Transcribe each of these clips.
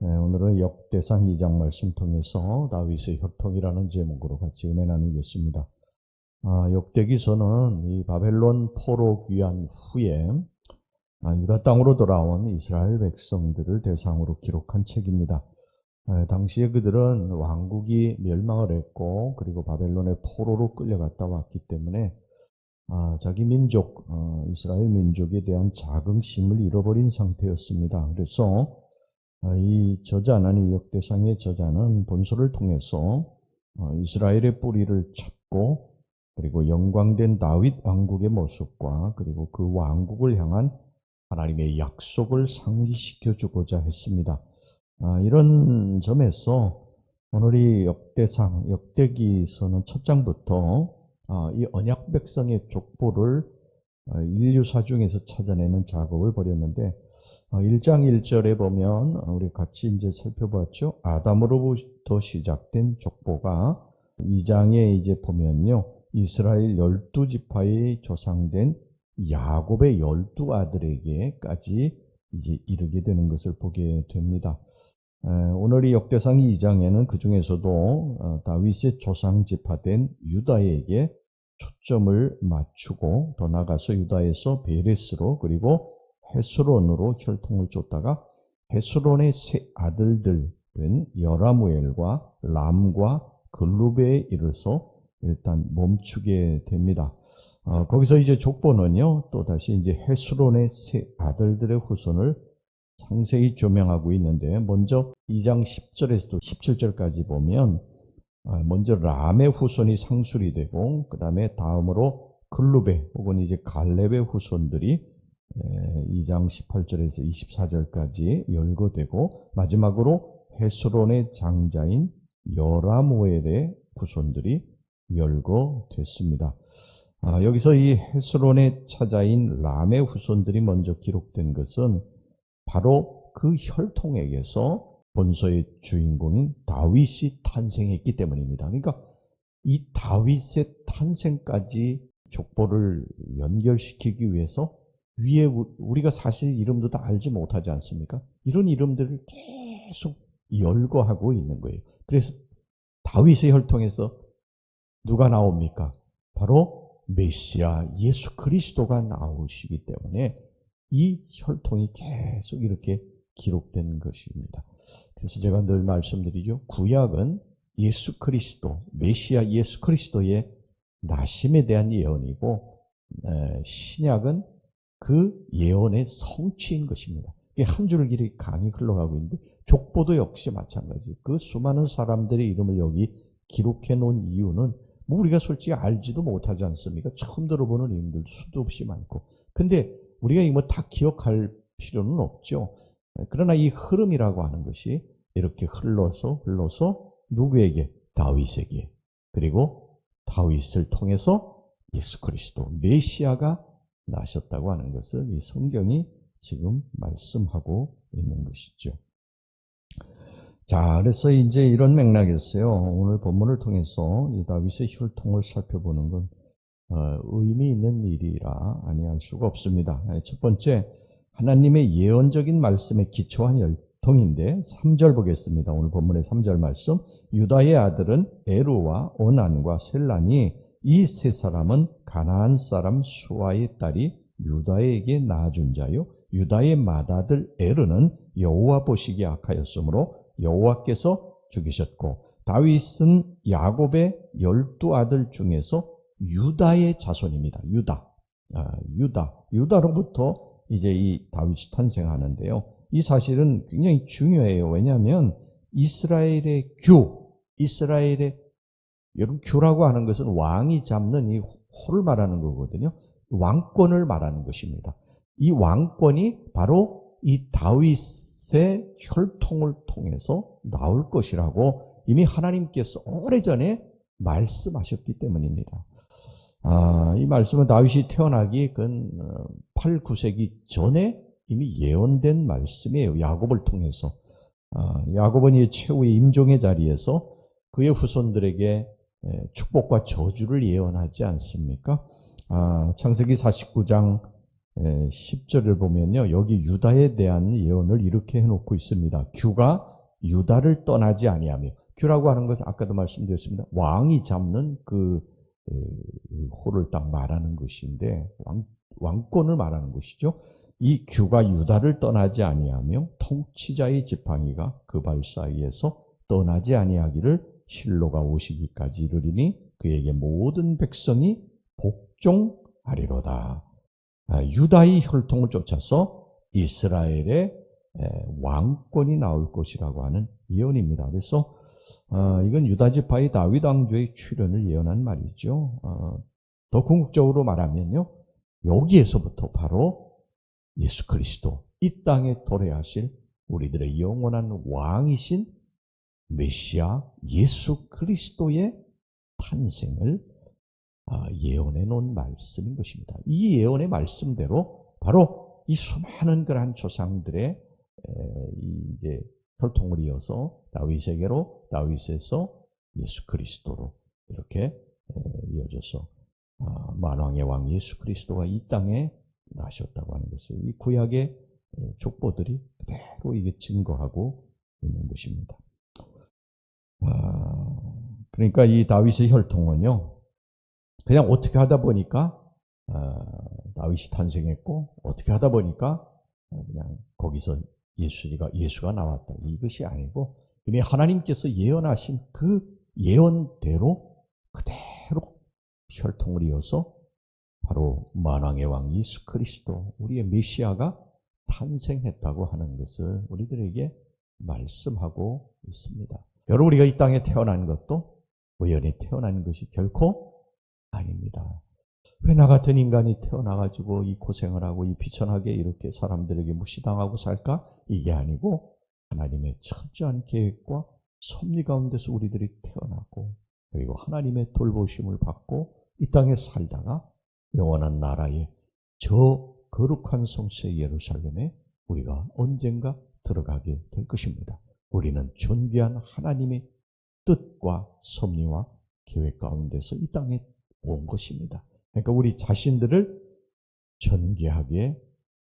네, 오늘은 역대상 2장 말씀 통해서 다윗의 협통이라는 제목으로 같이 은혜 나누겠습니다. 아, 역대기서는 이 바벨론 포로 귀환 후에 아, 유다 땅으로 돌아온 이스라엘 백성들을 대상으로 기록한 책입니다. 아, 당시에 그들은 왕국이 멸망을 했고 그리고 바벨론의 포로로 끌려갔다 왔기 때문에 아, 자기 민족, 어, 이스라엘 민족에 대한 자긍심을 잃어버린 상태였습니다. 그래서 아, 이 저자는 이 역대상의 저자는 본서를 통해서 어, 이스라엘의 뿌리를 찾고 그리고 영광된 다윗 왕국의 모습과 그리고 그 왕국을 향한 하나님의 약속을 상기시켜 주고자 했습니다. 아, 이런 점에서 오늘 이 역대상, 역대기서는 첫 장부터 아, 이 언약 백성의 족보를 어, 인류사 중에서 찾아내는 작업을 벌였는데 1장 어, 1절에 보면 어, 우리 같이 이제 살펴봤죠. 아담으로부터 시작된 족보가 2장에 이제 보면요. 이스라엘 열두 지파의 조상된 야곱의 열두 아들에게까지 이제 이르게 되는 것을 보게 됩니다. 오늘 이 역대상 2장에는 그 중에서도 다윗의 조상 지파된 유다에게 초점을 맞추고 더 나가서 유다에서 베레스로 그리고 헤스론으로 혈통을 쫓다가 헤스론의 세 아들들 된 여라무엘과 람과 글루베에 이르서 일단 멈추게 됩니다. 어, 거기서 이제 족보는요, 또 다시 이제 헤스론의 세 아들들의 후손을 상세히 조명하고 있는데, 먼저 2장 10절에서도 17절까지 보면, 어, 먼저 람의 후손이 상술이 되고, 그 다음에 다음으로 글루베 혹은 이제 갈렙의 후손들이 2장 18절에서 24절까지 열거되고 마지막으로 헤스론의 장자인 여라모엘의 후손들이 열거됐습니다. 아, 여기서 이 헤스론의 차자인 람의 후손들이 먼저 기록된 것은 바로 그 혈통에게서 본서의 주인공인 다윗이 탄생했기 때문입니다. 그러니까 이 다윗의 탄생까지 족보를 연결시키기 위해서 위에 우리가 사실 이름도 다 알지 못하지 않습니까? 이런 이름들을 계속 열거하고 있는 거예요. 그래서 다윗의 혈통에서 누가 나옵니까? 바로 메시아 예수 그리스도가 나오시기 때문에 이 혈통이 계속 이렇게 기록된 것입니다. 그래서 제가 늘 말씀드리죠. 구약은 예수 그리스도, 메시아 예수 그리스도의 나심에 대한 예언이고 신약은 그 예언의 성취인 것입니다. 한 줄길이 강이 흘러가고 있는데 족보도 역시 마찬가지. 그 수많은 사람들의 이름을 여기 기록해 놓은 이유는 뭐 우리가 솔직히 알지도 못하지 않습니까? 처음 들어보는 이름들 수도 없이 많고. 근데 우리가 이거 다 기억할 필요는 없죠. 그러나 이 흐름이라고 하는 것이 이렇게 흘러서 흘러서 누구에게? 다윗에게. 그리고 다윗을 통해서 예수 그리스도 메시아가 나셨다고 하는 것을 이 성경이 지금 말씀하고 있는 것이죠. 자, 그래서 이제 이런 맥락에서요, 오늘 본문을 통해서 이 다윗의 혈통을 살펴보는 건 어, 의미 있는 일이라 아니할 수가 없습니다. 네, 첫 번째, 하나님의 예언적인 말씀에 기초한 혈통인데 3절 보겠습니다. 오늘 본문의 3절 말씀. 유다의 아들은 에루와 오난과 셀란이 이 세 사람은 가나안 사람 수아의 딸이 유다에게 낳아준 자요. 유다의 맏아들 에르는 여호와 보시기에 악하였으므로 여호와께서 죽이셨고 다윗은 야곱의 열두 아들 중에서 유다의 자손입니다. 유다, 아, 유다, 유다로부터 이제 이 다윗이 탄생하는데요. 이 사실은 굉장히 중요해요. 왜냐하면 이스라엘의 규, 이스라엘의 여러분 규라고 하는 것은 왕이 잡는 이 호를 말하는 거거든요. 왕권을 말하는 것입니다. 이 왕권이 바로 이 다윗의 혈통을 통해서 나올 것이라고 이미 하나님께서 오래전에 말씀하셨기 때문입니다. 아, 이 말씀은 다윗이 태어나기 근 8, 9세기 전에 이미 예언된 말씀이에요. 야곱을 통해서. 아, 야곱은 이 최후의 임종의 자리에서 그의 후손들에게 축복과 저주를 예언하지 않습니까? 아, 창세기 49장 에, 10절을 보면요. 여기 유다에 대한 예언을 이렇게 해놓고 있습니다. 규가 유다를 떠나지 아니하며 규라고 하는 것은 아까도 말씀드렸습니다. 왕이 잡는 그 에, 호를 딱 말하는 것인데 왕, 왕권을 말하는 것이죠. 이 규가 유다를 떠나지 아니하며 통치자의 지팡이가 그 발 사이에서 떠나지 아니하기를 실로가 오시기까지 이르리니 그에게 모든 백성이 복종하리로다. 아, 유다의 혈통을 쫓아서 이스라엘의 왕권이 나올 것이라고 하는 예언입니다. 그래서 어, 이건 유다 지파의 다윗 왕조의 출현을 예언한 말이죠. 어, 더 궁극적으로 말하면요, 여기에서부터 바로 예수 그리스도 이 땅에 도래하실 우리들의 영원한 왕이신 메시아 예수 그리스도의 탄생을 아, 예언해 놓은 말씀인 것입니다. 이 예언의 말씀대로 바로 이 수많은 그러한 조상들의 이제 혈통을 이어서 다윗에게로 다윗에서 예수 그리스도로 이렇게 이어져서 아, 만왕의 왕 예수 그리스도가 이 땅에 나셨다고 하는 것을 이 구약의 족보들이 그대로 이게 증거하고 있는 것입니다. 아, 그러니까 이 다윗의 혈통은요, 그냥 어떻게 하다 보니까 아, 다윗이 탄생했고 어떻게 하다 보니까 그냥 거기서 예수가 예수가 나왔다 이것이 아니고 이미 하나님께서 예언하신 그 예언대로 그대로 혈통을 이어서 바로 만왕의 왕 예수 그리스도 우리의 메시아가 탄생했다고 하는 것을 우리들에게 말씀하고 있습니다. 여러분 우리가 이 땅에 태어난 것도 우연히 태어난 것이 결코 아닙니다. 왜 나 같은 인간이 태어나가지고 이 고생을 하고 이 비천하게 이렇게 사람들에게 무시당하고 살까? 이게 아니고 하나님의 철저한 계획과 섭리 가운데서 우리들이 태어났고 그리고 하나님의 돌보심을 받고 이 땅에 살다가 영원한 나라에 저 거룩한 성체 예루살렘에 우리가 언젠가 들어가게 될 것입니다. 우리는 존귀한 하나님의 뜻과 섭리와 계획 가운데서 이 땅에 온 것입니다. 그러니까 우리 자신들을 존귀하게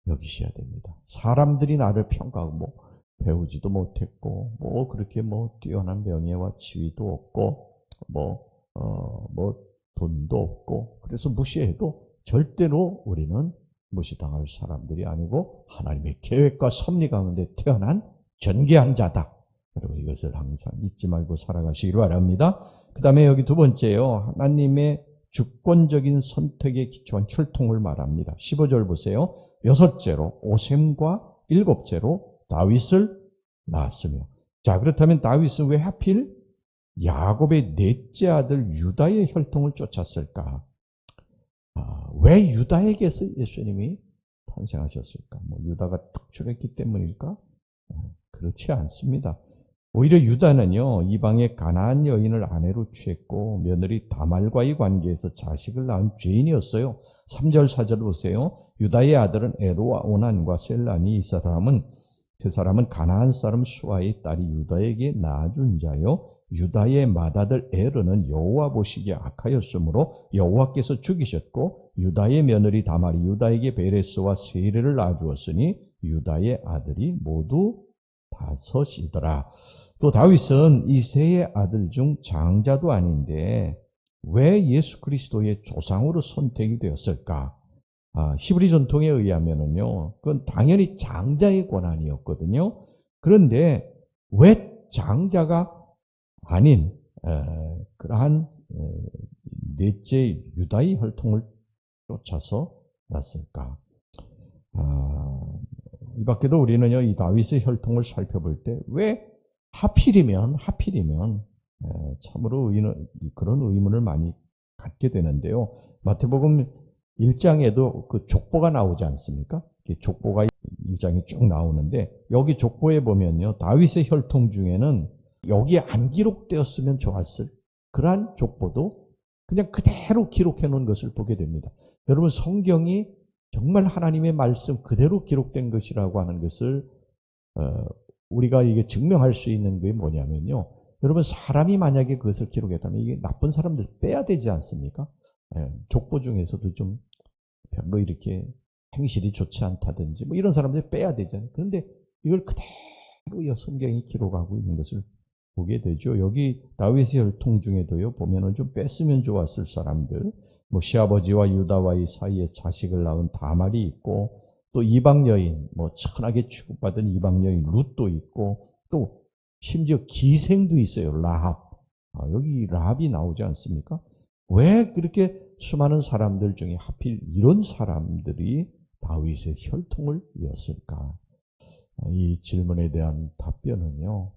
여기셔야 됩니다. 사람들이 나를 평가하고 뭐 배우지도 못했고 뭐 그렇게 뭐 뛰어난 명예와 지위도 없고 뭐 어, 뭐 돈도 없고 그래서 무시해도 절대로 우리는 무시당할 사람들이 아니고 하나님의 계획과 섭리 가운데 태어난 존귀한 자다. 여러분 이것을 항상 잊지 말고 살아가시기를 바랍니다. 그 다음에 여기 두 번째요. 하나님의 주권적인 선택에 기초한 혈통을 말합니다. 15절 보세요. 여섯째로 오셈과 일곱째로 다윗을 낳았으며 자 그렇다면 다윗은 왜 하필 야곱의 넷째 아들 유다의 혈통을 쫓았을까? 아, 왜 유다에게서 예수님이 탄생하셨을까? 뭐 유다가 특출했기 때문일까? 아, 그렇지 않습니다. 오히려 유다는요, 이방의 가나안 여인을 아내로 취했고, 며느리 다말과의 관계에서 자식을 낳은 죄인이었어요. 3절, 4절 보세요. 유다의 아들은 에로와 오난과 셀란이 이 사람은, 그 사람은 가나안 사람 수아의 딸이 유다에게 낳아준 자요. 유다의 맏아들 에르는 여호와 보시기에 악하였으므로 여호와께서 죽이셨고, 유다의 며느리 다말이 유다에게 베레스와 세례를 낳아주었으니, 유다의 아들이 모두 다섯이더라. 또 다윗은 이세의 아들 중 장자도 아닌데 왜 예수 그리스도의 조상으로 선택이 되었을까? 아, 히브리 전통에 의하면은요, 그건 당연히 장자의 권한이었거든요. 그런데 왜 장자가 아닌 에, 그러한 에, 넷째 유다의 혈통을 쫓아서 났을까? 아, 이 밖에도 우리는요, 이 다윗의 혈통을 살펴볼 때, 왜 하필이면, 하필이면, 참으로 의는, 그런 의문을 많이 갖게 되는데요. 마태복음 1장에도 그 족보가 나오지 않습니까? 족보가 1장에 쭉 나오는데, 여기 족보에 보면요, 다윗의 혈통 중에는 여기에 안 기록되었으면 좋았을 그러한 족보도 그냥 그대로 기록해 놓은 것을 보게 됩니다. 여러분, 성경이 정말 하나님의 말씀 그대로 기록된 것이라고 하는 것을 어, 우리가 이게 증명할 수 있는 게 뭐냐면요. 여러분 사람이 만약에 그것을 기록했다면 이게 나쁜 사람들 빼야 되지 않습니까? 예, 족보 중에서도 좀 별로 이렇게 행실이 좋지 않다든지 뭐 이런 사람들 빼야 되잖아요. 그런데 이걸 그대로 성경이 기록하고 있는 것을 보게 되죠. 여기 다윗의 혈통 중에도요, 보면은 좀 뺐으면 좋았을 사람들, 뭐 시아버지와 유다와의 사이에 자식을 낳은 다말이 있고, 또 이방 여인, 뭐 천하게 취급받은 이방 여인 룻도 있고, 또 심지어 기생도 있어요. 라합. 아, 여기 라합이 나오지 않습니까? 왜 그렇게 수많은 사람들 중에 하필 이런 사람들이 다윗의 혈통을 이었을까? 아, 이 질문에 대한 답변은요,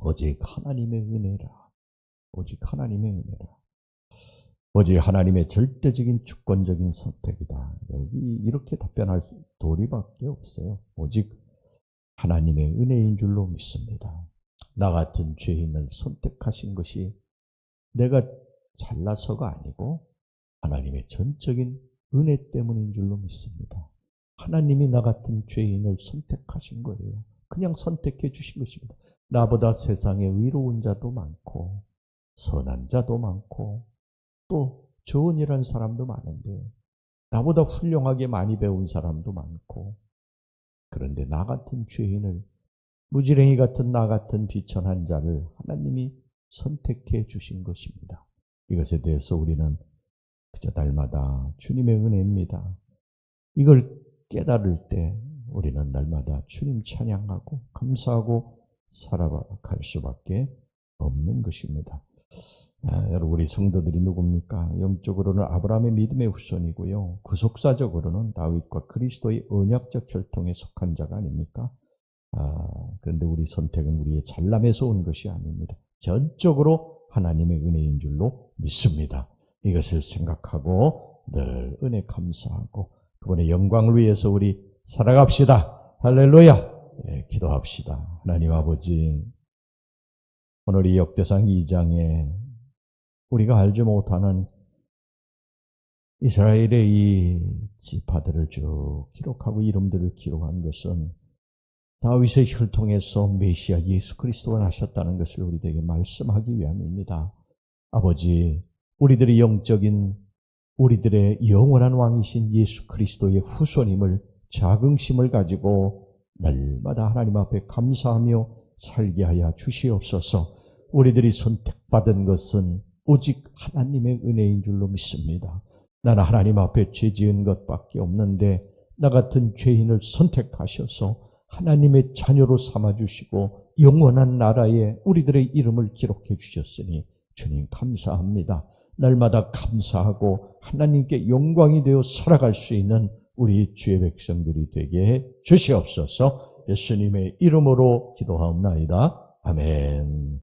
오직 하나님의 은혜라. 오직 하나님의 은혜라. 오직 하나님의 절대적인 주권적인 선택이다. 여기 이렇게 답변할 도리밖에 없어요. 오직 하나님의 은혜인 줄로 믿습니다. 나 같은 죄인을 선택하신 것이 내가 잘나서가 아니고 하나님의 전적인 은혜 때문인 줄로 믿습니다. 하나님이 나 같은 죄인을 선택하신 거예요. 그냥 선택해 주신 것입니다. 나보다 세상에 의로운 자도 많고 선한 자도 많고 또 일한 사람도 많은데 나보다 훌륭하게 많이 배운 사람도 많고 그런데 나 같은 죄인을 무지랭이 같은 나 같은 비천한 자를 하나님이 선택해 주신 것입니다. 이것에 대해서 우리는 그저 날마다 주님의 은혜입니다. 이걸 깨달을 때 우리는 날마다 주님 찬양하고 감사하고 살아갈 수밖에 없는 것입니다. 아, 여러분 우리 성도들이 누굽니까? 영적으로는 아브라함의 믿음의 후손이고요. 구속사적으로는 다윗과 그리스도의 언약적 혈통에 속한 자가 아닙니까? 아, 그런데 우리 선택은 우리의 잘남에서 온 것이 아닙니다. 전적으로 하나님의 은혜인 줄로 믿습니다. 이것을 생각하고 늘 은혜 감사하고 그분의 영광을 위해서 우리 살아갑시다. 할렐루야. 네, 기도합시다. 하나님 아버지, 오늘 이 역대상 2장에 우리가 알지 못하는 이스라엘의 이 지파들을 쭉 기록하고 이름들을 기록한 것은 다윗의 혈통에서 메시아 예수 그리스도가 나셨다는 것을 우리에게 말씀하기 위함입니다. 아버지, 우리들의 영적인 우리들의 영원한 왕이신 예수 그리스도의 후손임을 자긍심을 가지고 날마다 하나님 앞에 감사하며 살게 하여 주시옵소서. 우리들이 선택받은 것은 오직 하나님의 은혜인 줄로 믿습니다. 나는 하나님 앞에 죄 지은 것밖에 없는데 나 같은 죄인을 선택하셔서 하나님의 자녀로 삼아주시고 영원한 나라에 우리들의 이름을 기록해 주셨으니 주님 감사합니다. 날마다 감사하고 하나님께 영광이 되어 살아갈 수 있는 우리 주의 백성들이 되게 해 주시옵소서 예수님의 이름으로 기도하옵나이다. 아멘.